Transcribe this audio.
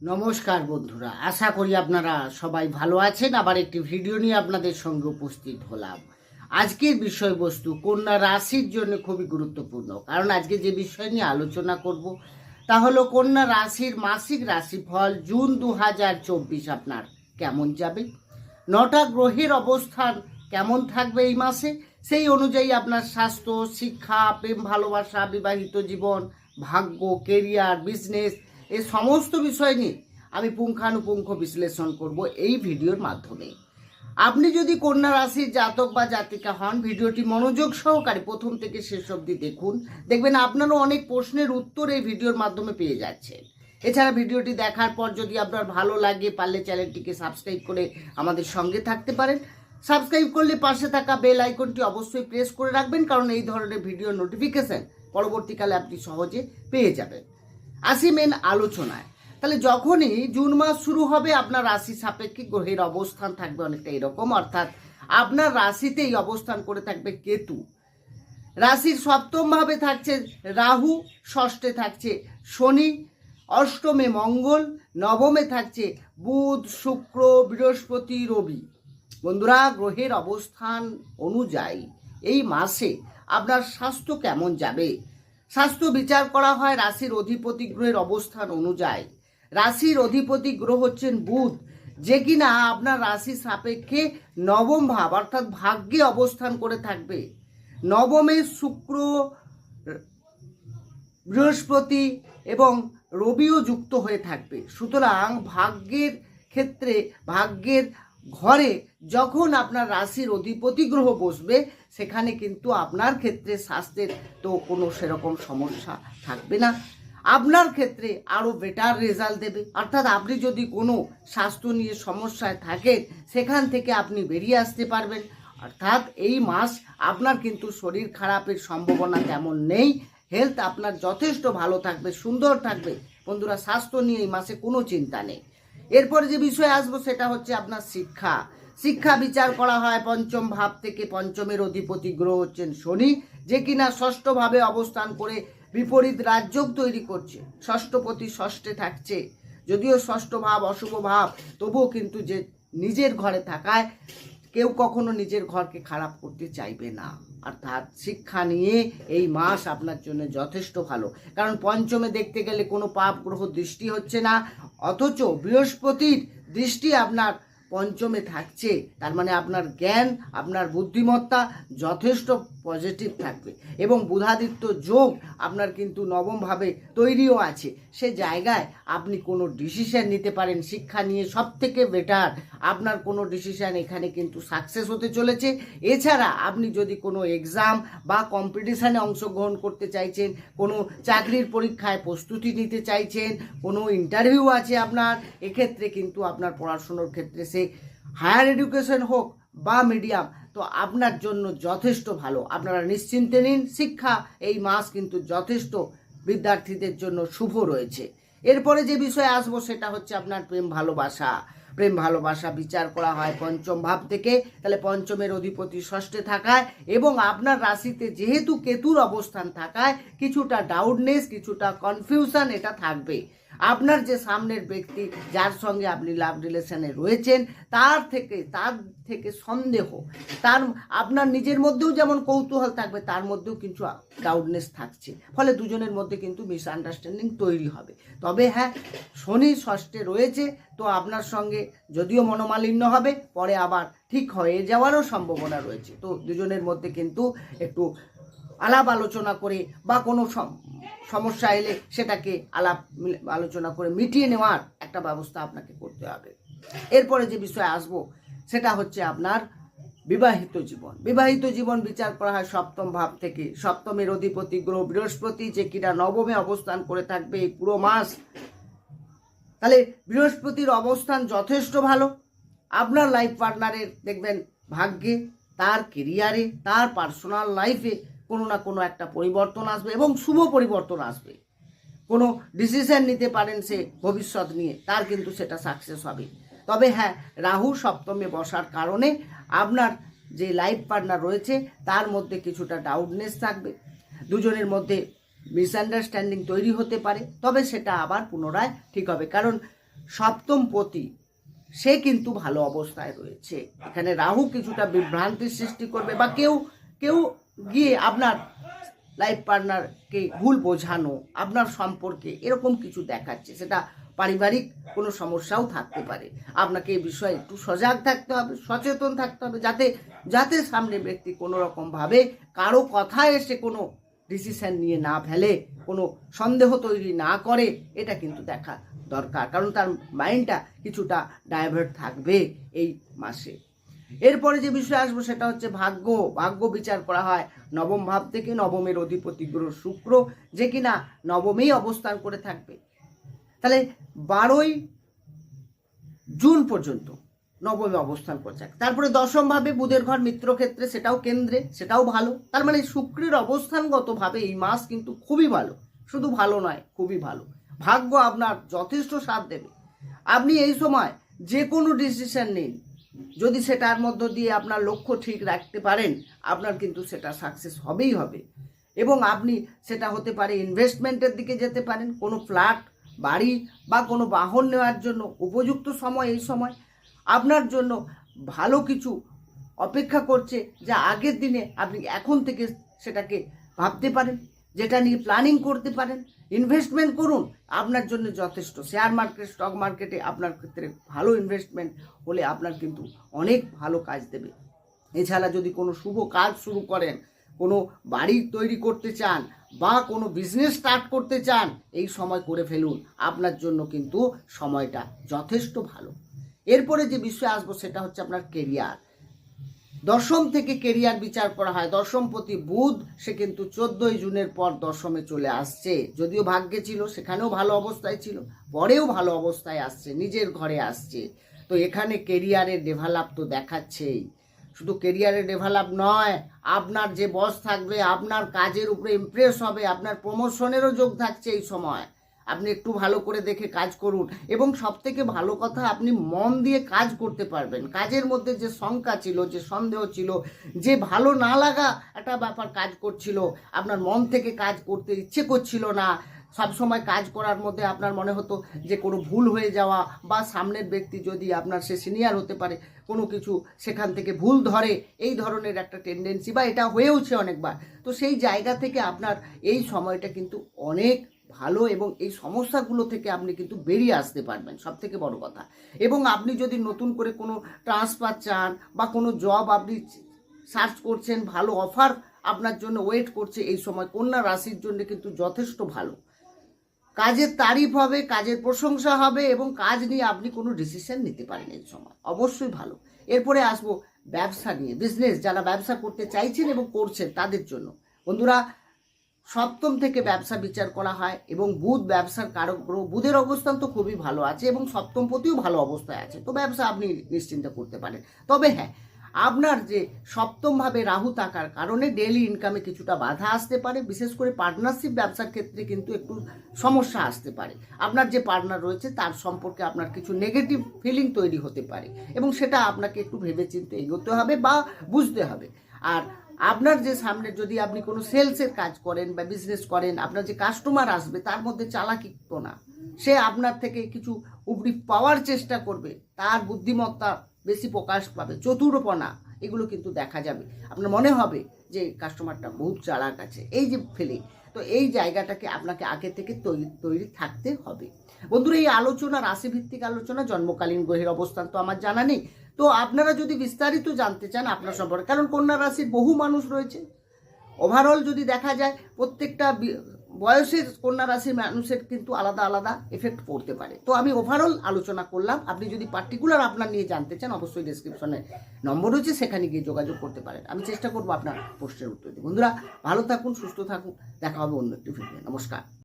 নমস্কার বন্ধুরা, আশা করি আপনারা সবাই ভালো আছেন। আবার একটি ভিডিও নিয়ে আপনাদের সঙ্গে উপস্থিত হলাম। আজকের বিষয়বস্তু, কন্যা রাশির জন্য খুবই গুরুত্বপূর্ণ। কারণ আজকে যে বিষয় নিয়ে আলোচনা করব, তা হলো কন্যা রাশির মাসিক রাশিফল জুন দু হাজার চব্বিশ আপনার কেমন যাবে? নটা গ্রহের অবস্থান কেমন থাকবে এই মাসে? সেই অনুযায়ী আপনার স্বাস্থ্য, শিক্ষা, প্রেম, ভালোবাসা, বিবাহিত জীবন, ভাগ্য কেরিয়ার বিজনেস এই সমস্ত বিষয় নিয়ে আমি পুঙ্খানুপুঙ্খ বিশ্লেষণ করব এই ভিডিওর মাধ্যমে। আপনি যদি কন্যা রাশির জাতক বা জাতিকা হন, ভিডিওটি মনোযোগ সহকারে প্রথম থেকে শেষ অবধি দেখুন। দেখবেন আপনারও অনেক প্রশ্নের উত্তর এই ভিডিওর মাধ্যমে পেয়ে যাচ্ছেন। এছাড়া ভিডিওটি দেখার পর যদি আপনার ভালো লাগে, পারলে চ্যানেলটিকে সাবস্ক্রাইব করে আমাদের সঙ্গে থাকতে পারেন। সাবস্ক্রাইব করলে পাশে থাকা বেল আইকনটি অবশ্যই প্রেস করে রাখবেন, কারণ এই ধরনের ভিডিও নোটিফিকেশন পরবর্তীকালে আপনি সহজে পেয়ে যাবেন। আসি মেন আলোচনায়। তাহলে যখনই জুন মাস শুরু হবে, আপনার রাশি সাপেক্ষে গ্রহের অবস্থান থাকবে অনেকটা এরকম, অর্থাৎ আপনার রাশিতেই অবস্থান করে থাকবে কেতু। রাশির সপ্তম ভাবে থাকছে রাহু, ষষ্ঠে থাকছে শনি, অষ্টমে মঙ্গল, নবমে থাকছে বুধ, শুক্র, বৃহস্পতি, রবি। বন্ধুরা, গ্রহের অবস্থান অনুযায়ী এই মাসে আপনার স্বাস্থ্য কেমন যাবে? স্বাস্থ্য বিচার করা হয় রাশির অধিপতি গ্রহের অবস্থান অনুযায়ী। রাশির অধিপতি গ্রহ হচ্ছেন বুধ, যে কিনা আপনার রাশি সাপেক্ষে নবম ভাব, অর্থাৎ ভাগ্যে অবস্থান করে থাকবে। নবমে শুক্র, বৃহস্পতি এবং রবিও যুক্ত হয়ে থাকবে। সুতরাং ভাগ্যের ক্ষেত্রে, ভাগ্যের ঘরে যখন আপনার রাশির অধিপতি গ্রহ বসবে, সেখানে কিন্তু আপনার ক্ষেত্রে স্বাস্থ্যের তো কোনো সেরকম সমস্যা থাকবে না। আপনার ক্ষেত্রে আরও বেটার রেজাল্ট দেবে। অর্থাৎ আপনি যদি কোনো স্বাস্থ্য নিয়ে সমস্যায় থাকেন, সেখান থেকে আপনি বেরিয়ে আসতে পারবেন। অর্থাৎ এই মাস আপনার কিন্তু শরীর খারাপের সম্ভাবনা তেমন নেই। হেলথ আপনার যথেষ্ট ভালো থাকবে, সুন্দর থাকবে। বন্ধুরা, স্বাস্থ্য নিয়ে এই মাসে কোনো চিন্তা নেই। এরপরে যে বিষয়ে আসব সেটা হচ্ছে আপনার শিক্ষা। শিক্ষা বিচার করা হয় পঞ্চম ভাব থেকে পঞ্চমের অধিপতি গ্রহ হচ্ছেন শনি, যে কিনা ষষ্ঠভাবে অবস্থান করে বিপরীত রাজযোগ তৈরি করছে। ষষ্ঠপতি ষষ্ঠে থাকছে। যদিও ষষ্ঠ ভাব অশুভ ভাব, তবুও কিন্তু যে নিজের ঘরে থাকায় কেউ কখনো নিজের ঘরকে খারাপ করতে চাইবে না। অর্থাৎ শিক্ষা নিয়ে এই মাস আপনার জন্য যথেষ্ট ভালো। কারণ পঞ্চমে দেখতে গেলে কোনো পাপ গ্রহ দৃষ্টি হচ্ছে না। অথচ বৃহস্পতির দৃষ্টি আপনার পঞ্চমে থাকছে, তার মানে আপনার জ্ঞান, আপনার বুদ্ধিমত্তা যথেষ্ট পজিটিভ থাকবে। এবং বুধাদিত্য যোগ আপনার কিন্তু নবমভাবে তৈরিও আছে। সে জায়গায় আপনি কোনো ডিসিশন নিতে পারেন, শিক্ষা নিয়ে সব থেকে বেটার আপনার কোনো ডিসিশন এখানে কিন্তু সাকসেস হতে চলেছে। এছাড়া আপনি যদি কোনো এক্সাম বা কম্পিটিশানে অংশগ্রহণ করতে চাইছেন, কোনো চাকরির পরীক্ষায় প্রস্তুতি নিতে চাইছেন, কোনো ইন্টারভিউ আছে আপনার, এক্ষেত্রে কিন্তু আপনার পড়াশুনোর ক্ষেত্রে সে হায়ার এডুকেশন হোক বা মিডিয়াম, তো আপনার জন্য যথেষ্ট ভালো। আপনারা নিশ্চিন্তে নিন, শিক্ষা এই মাস কিন্তু যথেষ্ট বিদ্যার্থীদের জন্য শুভ রয়েছে। এরপরে যে বিষয়ে আসব সেটা হচ্ছে আপনার প্রেম ভালোবাসা। প্রেম ভালোবাসা বিচার করা হয় পঞ্চম ভাব থেকে, তাহলে পঞ্চমের অধিপতি ষষ্ঠে থাকায় এবং আপনার রাশিতে যেহেতু কেতুর অবস্থান থাকায়, কিছুটা ডাউটনেস কিছুটা কনফিউশন এটা থাকবে। আপনার যে সামনের ব্যক্তি যার সঙ্গে আপনি লাভ রিলেশনে রয়েছেন, তার থেকে তার থেকে সন্দেহ, তার, আপনার নিজের মধ্যেও যেমন কৌতূহল থাকবে, তার মধ্যেও কিন্তু ডাউটনেস থাকছে। ফলে দুজনের মধ্যে কিন্তু মিসআন্ডারস্ট্যান্ডিং তৈরি হবে। তবে হ্যাঁ শনি ষষ্ঠে রয়েছে, তো আপনার সঙ্গে যদিও মনোমালিন্য হবে, পরে আবার ঠিক হয়ে যাওয়ারও সম্ভাবনা রয়েছে। তো দুজনের মধ্যে কিন্তু একটু আলাপ আলোচনা করে বা কোনো সমস্যা এলে সেটাকে আলাপ আলোচনা করে মিটিয়ে নেওয়ার একটা ব্যবস্থা আপনাকে করতে হবে। এরপরে যে বিষয়ে আসব, সেটা হচ্ছে আপনার বিবাহিত জীবন। বিবাহিত জীবন বিচার করা হয় সপ্তম ভাব থেকে। সপ্তমের অধিপতি গ্রহ বৃহস্পতি যে কিনা নবমে অবস্থান করে থাকবে এই পুরো মাস। তাহলে বৃহস্পতির অবস্থান যথেষ্ট ভালো। আপনার লাইফ পার্টনারের দেখবেন ভাগ্যে, তার কেরিয়ারে তার পার্সোনাল লাইফে কোনো না কোনো একটা পরিবর্তন আসবে এবং শুভ পরিবর্তন আসবে। কোনো ডিসিশন নিতে পারেন সে ভবিষ্যৎ নিয়ে, তার কিন্তু সেটা সাকসেস হবে। তবে হ্যাঁ রাহু সপ্তমে বসার কারণে আপনার যে লাইফ পার্টনার রয়েছে, তার মধ্যে কিছুটা ডাউটনেস থাকবে। দুজনের মধ্যে মিসআন্ডারস্ট্যান্ডিং তৈরি হতে পারে, তবে সেটা আবার পুনরায় ঠিক হবে। কারণ সপ্তম পতি, সে কিন্তু ভালো অবস্থায় রয়েছে। এখানে রাহু কিছুটা বিভ্রান্তির সৃষ্টি করবে বা কেউ কেউ গিয়ে আপনার লাইফ পার্টনারকে ভুল বোঝানো, আপনার সম্পর্কে এরকম কিছু দেখাচ্ছে, সেটা পারিবারিক কোনো সমস্যাও থাকতে পারে। আপনাকে এই বিষয়ে একটু সজাগ থাকতে হবে, সচেতন থাকতে হবে, যাতে যাতে সামনে ব্যক্তি কোনো রকমভাবে কারও কথায় এসে কোনো ডিসিশন নিয়ে না ফেলে, কোনো সন্দেহ তৈরি না করে, এটা কিন্তু দেখা দরকার। কারণ তার মাইন্ডটা কিছুটা ডাইভার্ট থাকবে এই মাসে। এরপরে যে বিষয় আসব সেটা হচ্ছে ভাগ্য। ভাগ্য বিচার করা হয় নবম ভাব থেকে নবমের অধিপতি গ্রহ শুক্র, যে কিনা নবমেই অবস্থান করে থাকবে। তাহলে বারোই জুন পর্যন্ত নবমে অবস্থান করছে তারপরে দশম ভাবে বুধের ঘর মিত্র ক্ষেত্রে সেটাও কেন্দ্রে, সেটাও ভালো। তার মানে শুক্রের অবস্থানগতভাবে এই মাস কিন্তু খুবই ভালো। শুধু ভালো নয়, খুবই ভালো। ভাগ্য আপনার যথেষ্ট সাথ দেবে। আপনি এই সময় যে কোনো ডিসিশন নিন। যদি সেটার মধ্য দিয়ে আপনার লক্ষ্য ঠিক রাখতে পারেন, আপনার কিন্তু সেটা সাকসেস হবেই হবে। এবং আপনি সেটা হতে পারে ইনভেস্টমেন্টের দিকে যেতে পারেন, কোনো ফ্ল্যাট বাড়ি বা কোনো বাহন নেওয়ার জন্য উপযুক্ত সময় এই সময়। আপনার জন্য ভালো কিছু অপেক্ষা করছে যা আগের দিনে আপনি এখন থেকে সেটাকে ভাবতে পারেন। যেটা নিয়ে প্ল্যানিং করতে পারেন ইনভেস্টমেন্ট করুন, আপনার জন্য যথেষ্ট। শেয়ার মার্কেট স্টক মার্কেটে আপনার ক্ষেত্রে ভালো ইনভেস্টমেন্ট হলে আপনার কিন্তু অনেক ভালো কাজ দেবে। এছাড়া যদি কোনো শুভ কাজ শুরু করেন, কোনো বাড়ি তৈরি করতে চান বা কোনো বিজনেস স্টার্ট করতে চান, এই সময় করে ফেলুন। আপনার জন্য কিন্তু সময়টা যথেষ্ট ভালো। এরপরে যে বিষয়ে আসব সেটা হচ্ছে আপনার কেরিয়ার দশম থেকে কেরিয়ার বিচার করা হয়। দশমপতি বুধ, সে কিন্তু চোদ্দই জুনের পর দশমে চলে আসছে। যদিও ভাগ্যে ছিল, সেখানেও ভালো অবস্থায় ছিল, পরেও ভালো অবস্থায় আসছে, নিজের ঘরে আসছে। তো এখানে কেরিয়ারের ডেভেলপ তো দেখাচ্ছেই। শুধু কেরিয়ারে ডেভেলপ নয়, আপনার যে বস থাকবে, আপনার কাজের উপরে ইমপ্রেস হবে, আপনার প্রমোশনেরও যোগ থাকছে এই সময়। আপনি একটু ভালো করে দেখে কাজ করুন। এবং সব থেকে ভালো কথা, আপনি মন দিয়ে কাজ করতে পারবেন। কাজের মধ্যে যে শঙ্কা ছিল, যে সন্দেহ ছিল, যে ভালো না লাগা একটা ব্যাপার কাজ করছিল, আপনার মন থেকে কাজ করতে ইচ্ছে করছিল না সব সময় কাজ করার মধ্যে আপনার মনে হতো যে কোনো ভুল হয়ে যাওয়া বা সামনের ব্যক্তি যদি আপনার সে সিনিয়র হতে পারে, কোনো কিছু সেখান থেকে ভুল ধরে, এই ধরনের একটা টেন্ডেন্সি বা এটা হয়েওছে অনেকবার। তো সেই জায়গা থেকে আপনার এই সময়টা কিন্তু অনেক ভালো এবং এই সমস্যাগুলো থেকে আপনি কিন্তু বেরিয়ে আসতে পারবেন সব থেকে বড় কথা। এবং আপনি যদি নতুন করে কোনো ট্রান্সফার চান বা কোনো জব আপনি সার্চ করছেন, ভালো অফার আপনার জন্য ওয়েট করছে এই সময়, কন্যা রাশির জন্য কিন্তু যথেষ্ট ভালো। কাজের তারিফ হবে, কাজের প্রশংসা হবে এবং কাজ নিয়ে আপনি কোনো ডিসিশন নিতে পারেন এই সময়, অবশ্যই ভালো। এরপরে আসব ব্যবসা নিয়ে বিজনেস যারা ব্যবসা করতে চাইছেন এবং করছেন তাদের জন্য। বন্ধুরা সপ্তম থেকে ব্যবসা বিচার করা হয় এবং বুধ ব্যবসার কারক গ্রহ বুধের অবস্থান তো খুবই ভালো আছে এবং সপ্তম পতিও ভালো অবস্থায় আছে, তো ব্যবসা আপনি নিশ্চিন্ত করতে পারেন। তবে হ্যাঁ আপনার যে সপ্তমভাবে রাহু থাকার কারণে ডেইলি ইনকামে কিছুটা বাধা আসতে পারে, বিশেষ করে পার্টনারশিপ ব্যবসার ক্ষেত্রে কিন্তু একটু সমস্যা আসতে পারে। আপনার যে পার্টনার রয়েছে তার সম্পর্কে আপনার কিছু নেগেটিভ ফিলিং তৈরি হতে পারে এবং সেটা আপনাকে একটু ভেবেচিন্তে এগোতে হবে বা বুঝতে হবে। আর আপনার যে সামনে যদি আপনি কোনো সেলসের কাজ করেন বা বিজনেস করেন, আপনার যে কাস্টমার আসবে, তার মধ্যে চালাকিত্ব না। সে আপনার থেকে কিছু উপরি পাওয়ার চেষ্টা করবে, তার বুদ্ধিমত্তা বেশি প্রকাশ পাবে, চতুরপনা, এগুলো কিন্তু দেখা যাবে। আপনার মনে হবে যে কাস্টমারটা বহুত চালাক আছে, এই যে ফেলে। তো এই জায়গাটাকে আপনাকে আগে থেকে তৈরি তৈরি থাকতে হবে। বন্ধুরা, এই আলোচনা রাশিভিত্তিক আলোচনা জন্মকালীন গ্রহের অবস্থান তো আমার জানা নেই। তো আপনারা যদি বিস্তারিত জানতে চান আপনার সম্পর্কে, কারণ কন্যা রাশির বহু মানুষ রয়েছে। ওভারঅল যদি দেখা যায়, প্রত্যেকটা বয়সের কন্যা রাশির মানুষের কিন্তু আলাদা আলাদা এফেক্ট পড়তে পারে। তো আমি ওভারঅল আলোচনা করলাম। আপনি যদি পার্টিকুলার আপনার নিয়ে জানতে চান, অবশ্যই ডিসক্রিপশনে নম্বর রয়েছে, সেখানে গিয়ে যোগাযোগ করতে পারেন। আমি চেষ্টা করব আপনার প্রশ্নের উত্তর দিই বন্ধুরা, ভালো থাকুন, সুস্থ থাকুন। দেখা হবে অন্য একটি ভিডিও নমস্কার।